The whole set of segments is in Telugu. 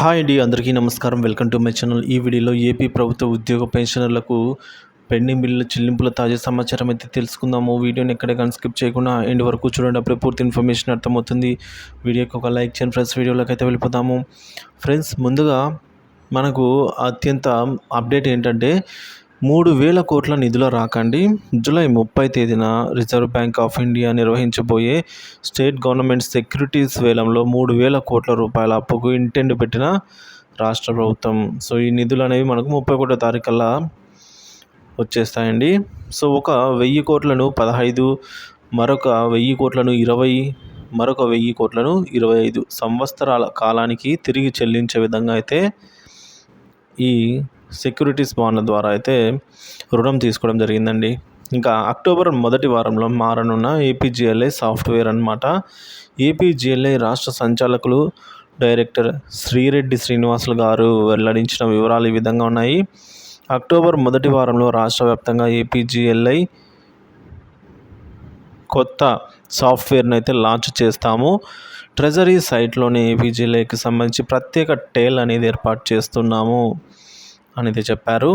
హాయ్ అండి అందరికీ నమస్కారం. Welcome to my channel. ఈ వీడియోలో ఏపీ ప్రభుత్వ ఉద్యోగ పెన్షనర్లకు పెండింగ్ బిల్లుల చెల్లింపుల తాజా సమాచారం అయితే తెలుసుకుందాము. వీడియోని ఎక్కడ స్కిప్ చేయకుండా ఎండ్ వరకు చూడండి. అప్పుడే పూర్తి ఇన్ఫర్మేషన్ అర్థమవుతుంది. వీడియోకి ఒక లైక్ చేయండి ఫ్రెండ్స్. వీడియోలోకి అయితే వెళ్ళిపోతాము ఫ్రెండ్స్ ముందుగా మనకు అత్యంత అప్డేట్ ఏంటంటే మూడు వేల కోట్ల నిధుల రాకండి. జూలై ముప్పై తేదీన రిజర్వ్ బ్యాంక్ ఆఫ్ ఇండియా నిర్వహించబోయే స్టేట్ గవర్నమెంట్ సెక్యూరిటీస్ వేలంలో మూడు వేల కోట్ల రూపాయల అప్పుకు ఇంటెండ్ పెట్టిన రాష్ట్ర ప్రభుత్వం. సో ఈ నిధులు అనేవి మనకు ముప్పై ఒకటో తారీఖల్లా వచ్చేస్తాయండి. సో ఒక వెయ్యి కోట్లను పదహైదు మరొక వెయ్యి కోట్లను ఇరవై మరొక వెయ్యి కోట్లను ఇరవై ఐదు సంవత్సరాల కాలానికి తిరిగి చెల్లించే విధంగా అయితే ఈ సెక్యూరిటీస్ బాండ్ల ద్వారా అయితే రుణం తీసుకోవడం జరిగిందండి. ఇంకా అక్టోబర్ మొదటి వారంలో మారనున్న ఏపీజీఎల్ఐ సాఫ్ట్వేర్ అనమాట ఏపీజీఎల్ఐ రాష్ట్ర సంచాలకులు డైరెక్టర్ శ్రీరెడ్డి శ్రీనివాసులు గారు వెల్లడించిన వివరాలు ఈ విధంగా ఉన్నాయి. అక్టోబర్ మొదటి వారంలో రాష్ట్ర వ్యాప్తంగా ఏపీజీఎల్ఐ కొత్త సాఫ్ట్వేర్ని అయితే లాంచ్ చేస్తాము. ట్రెజరీ సైట్లోని ఏపీజీఎల్ఐకి సంబంధించి ప్రత్యేక టేల్ అనేది ఏర్పాటు చేస్తున్నాము. అనేది చెప్పారు.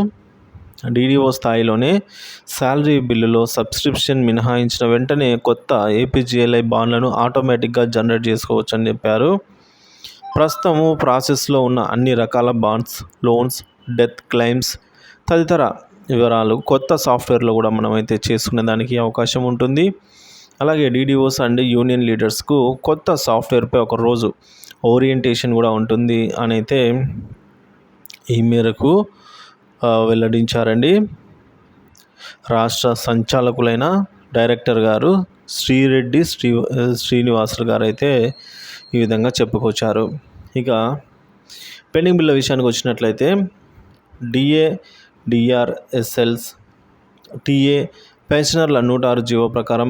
డీడీఓ స్థాయిలోనే శాలరీ బిల్లులో సబ్స్క్రిప్షన్ మినహాయించిన వెంటనే కొత్త ఏపీజీఎల్ఐ బాండ్లను ఆటోమేటిక్గా జనరేట్ చేసుకోవచ్చు అని చెప్పారు. ప్రస్తుతము ప్రాసెస్లో ఉన్న అన్ని రకాల బాండ్స్ లోన్స్ డెత్ క్లెయిమ్స్ తదితర వివరాలు కొత్త సాఫ్ట్వేర్లో కూడా మనమైతే చేసుకునే దానికి అవకాశం ఉంటుంది. అలాగే డీడీఓస్ అండ్ యూనియన్ లీడర్స్కు కొత్త సాఫ్ట్వేర్పై ఒక రోజు ఓరియంటేషన్ కూడా ఉంటుంది. అని అయితే ఈ మేరకు వెల్లడించారండి. రాష్ట్ర సంచాలకులైన డైరెక్టర్ గారు శ్రీరెడ్డి శ్రీ శ్రీనివాసులు గారు అయితే ఈ విధంగా చెప్పుకొచ్చారు. ఇక పెండింగ్ బిల్ల విషయానికి వచ్చినట్లయితే డిఏ డిఆర్ఎస్ఎల్స్ టీఏ పెన్షనర్ల నూట ఆరు జీవో ప్రకారం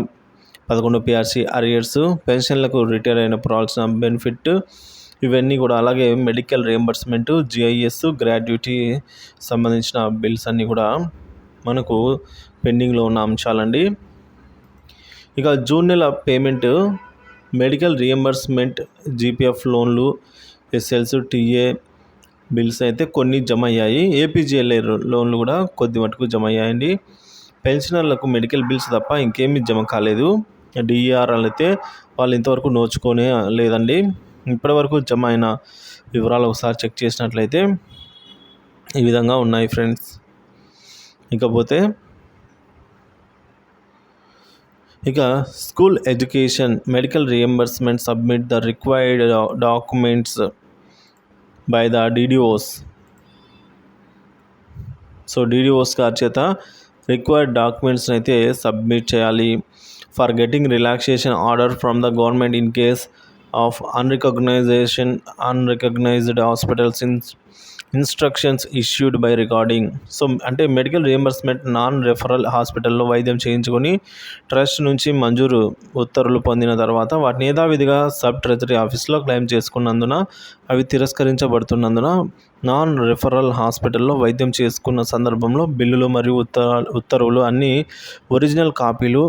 పదకొండు పిఆర్సీ అరియర్స్ పెన్షన్లకు రిటైర్ అయిన రావాల్సిన బెనిఫిట్ ఇవన్నీ కూడా అలాగే మెడికల్ రియంబర్స్మెంట్ జిఐఎస్ గ్రాడ్యుటీ సంబంధించిన బిల్స్ అన్నీ కూడా మనకు పెండింగ్లో ఉన్న అంశాలండి. ఇక జూన్ నెల పేమెంట్ మెడికల్ రియంబర్స్మెంట్ జీపీఎఫ్ లోన్లు ఎస్ఎల్స్ టీఏ బిల్స్ అయితే కొన్ని జమ అయ్యాయి ఏపీజీఎల్ఐ లోన్లు కూడా కొద్ది మటుకు జమ అయ్యాయండి పెన్షనర్లకు మెడికల్ బిల్స్ తప్ప ఇంకేమీ జమ కాలేదు. డిఈఆర్ఎల్ అయితే వాళ్ళు ఇంతవరకు నోచుకొనే లేదండి. ఇప్పటివరకు జమ అయిన వివరాలు ఒకసారి చెక్ చేసినట్లయితే ఈ విధంగా ఉన్నాయి ఫ్రెండ్స్. ఇకపోతే ఇక school education medical reimbursement submit the required documents by the DDOs. So DDOs గారి చేత రిక్వైర్డ్ డాక్యుమెంట్స్ని అయితే సబ్మిట్ చేయాలి. For getting relaxation order from the government in case of unrecognization unrecognized hospitals in instructions issued by recording. So అంటే మెడికల్ రియంబర్స్మెంట్ నాన్ రెఫరల్ హాస్పిటల్లో వైద్యం చేయించుకొని ట్రస్ట్ నుంచి మంజూరు ఉత్తర్వులు పొందిన తర్వాత వాటిని యథావిధిగా సబ్ ట్రెజరీ ఆఫీస్లో క్లెయిమ్ చేసుకున్నందున అవి తిరస్కరించబడుతున్నందున నాన్ రెఫరల్ హాస్పిటల్లో వైద్యం చేసుకున్న సందర్భంలో బిల్లులు మరియు ఉత్తర ఉత్తర్వులు అన్నీ ఒరిజినల్ కాపీలు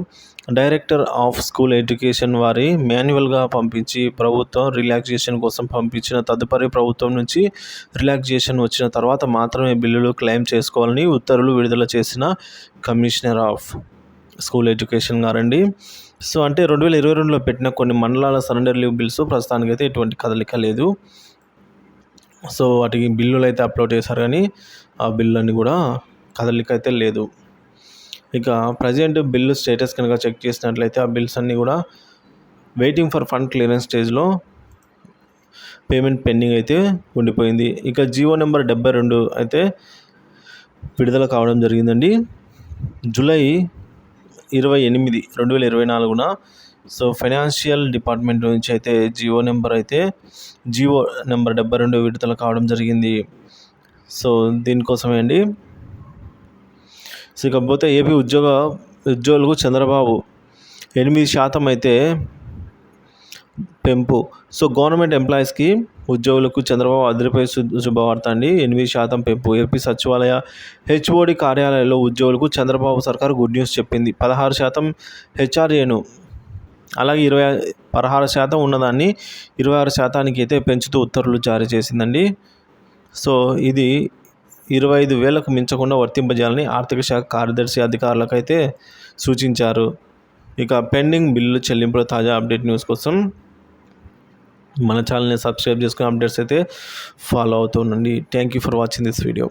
డైరెక్టర్ ఆఫ్ స్కూల్ ఎడ్యుకేషన్ వారి మాన్యువల్గా పంపించి ప్రభుత్వం రిలాక్సేషన్ కోసం పంపించిన తదుపరి ప్రభుత్వం నుంచి రిలాక్సేషన్ వచ్చిన తర్వాత మాత్రమే బిల్లులు క్లెయిమ్ చేసుకోవాలని ఉత్తర్వులు విడుదల చేసిన కమిషనర్ ఆఫ్ స్కూల్ ఎడ్యుకేషన్ గారండి. సో అంటే రెండు వేల ఇరవై రెండులో పెట్టిన కొన్ని మండలాల సరెండర్ లీవ్ బిల్స్ ప్రస్తుతానికైతే ఎటువంటి కదలిక లేదు. సో వాటికి బిల్లులు అయితే అప్లోడ్ చేశారు కానీ ఆ బిల్లు అన్ని కూడా కదలిక అయితే లేదు. ఇక ప్రజెంట్ బిల్లు స్టేటస్ కనుక చెక్ చేసినట్లయితే ఆ బిల్స్ అన్నీ కూడా వెయిటింగ్ ఫర్ ఫండ్ క్లియరెన్స్ స్టేజ్లో పేమెంట్ పెండింగ్ అయితే ఉండిపోయింది. ఇక జియో నెంబర్ డెబ్బై రెండు అయితే విడుదల కావడం జరిగిందండి. జూలై ఇరవై ఎనిమిది రెండు వేల ఇరవై నాలుగున సో ఫైనాన్షియల్ డిపార్ట్మెంట్ నుంచి అయితే జియో నెంబర్ అయితే జియో నెంబర్ డెబ్బై రెండు విడుదల కావడం జరిగింది. సో దీనికోసమే అండి సో ఇకపోతే ఏపీ ఉద్యోగ ఉద్యోగులకు చంద్రబాబు ఎనిమిది శాతం అయితే పెంపు. సో గవర్నమెంట్ ఎంప్లాయీస్కి ఉద్యోగులకు చంద్రబాబు అదిరిపై శుభవార్త అండి. ఎనిమిది శాతం పెంపు. ఏపీ సచివాలయ హెచ్ఓడి కార్యాలయంలో ఉద్యోగులకు చంద్రబాబు సర్కార్ గుడ్ న్యూస్ చెప్పింది. పదహారు శాతం హెచ్ఆర్ఏను అలాగే ఇరవై పదహారు శాతం ఉన్నదాన్ని ఇరవై ఆరు శాతానికి అయితే పెంచుతూ ఉత్తర్వులు జారీ చేసిందండి. సో ఇది ఇరవై ఐదు వేలకు మించకుండా వర్తింపజేయాలని ఆర్థిక శాఖ కార్యదర్శి అధికారులకు అయితే సూచించారు. ఇక పెండింగ్ బిల్లు చెల్లింపుల తాజా అప్డేట్ న్యూస్ కోసం మన ఛానల్ని సబ్స్క్రైబ్ చేసుకుని అప్డేట్స్ అయితే ఫాలో అవుతూ ఉండండి. Thank you for watching this video.